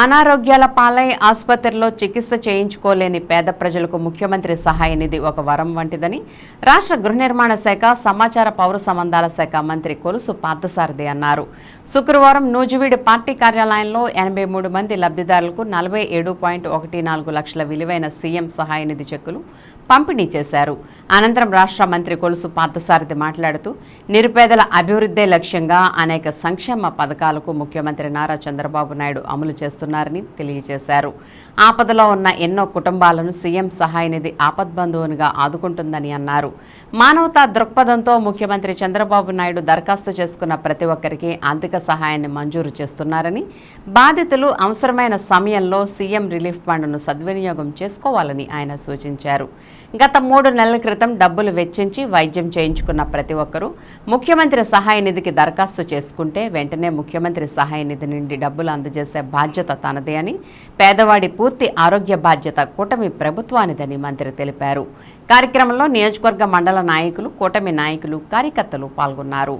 అనారోగ్యాల పాలై ఆసుపత్రిలో చికిత్స చేయించుకోలేని పేద ప్రజలకు ముఖ్యమంత్రి సహాయ నిధి ఒక వరం వంటిదని రాష్ట్ర గృహ నిర్మాణ శాఖ సమాచార పౌర సంబంధాల శాఖ మంత్రి కొలుసు పార్థసారథి అన్నారు. శుక్రవారం నూజివీడు పార్టీ కార్యాలయంలో ఎనభై మూడు మంది లబ్ధిదారులకు నలభై ఏడు పాయింట్ ఒకటి నాలుగు లక్షల విలువైన సీఎం సహాయ నిధి చెక్కులు పంపిణీ చేశారు. అనంతరం రాష్ట్ర మంత్రి కొలుసు పార్థసారథి మాట్లాడుతూ నిరుపేదల అభివృద్ధే లక్ష్యంగా అనేక సంక్షేమ పథకాలకు ముఖ్యమంత్రి నారా చంద్రబాబు నాయుడు అమలు చేస్తున్నారని తెలియజేశారు. ఆపదలో ఉన్న ఎన్నో కుటుంబాలను సీఎం సహాయ నిధి ఆపద్బంధువునిగా ఆదుకుంటుందని అన్నారు. మానవతా దృక్పథంతో ముఖ్యమంత్రి చంద్రబాబు నాయుడు దరఖాస్తు చేసుకున్న ప్రతి ఒక్కరికి ఆర్థిక సహాయాన్ని మంజూరు చేస్తున్నారని బాధితులు అవసరమైన సమయంలో సీఎం రిలీఫ్ ఫండ్ను సద్వినియోగం చేసుకోవాలని ఆయన సూచించారు. గత మూడు నెలల క్రితం డబ్బులు వెచ్చించి వైద్యం చేయించుకున్న ప్రతి ఒక్కరూ ముఖ్యమంత్రి సహాయ నిధికి దరఖాస్తు చేసుకుంటే వెంటనే ముఖ్యమంత్రి సహాయ నిధి నుండి డబ్బులు అందజేసే బాధ్యత తనదే అని పేదవాడి పూర్తి ఆరోగ్య బాధ్యత కూటమి ప్రభుత్వానిదని మంత్రి తెలిపారు. కార్యక్రమంలో నియోజకవర్గ మండల నాయకులు కూటమి నాయకులు కార్యకర్తలు పాల్గొన్నారు.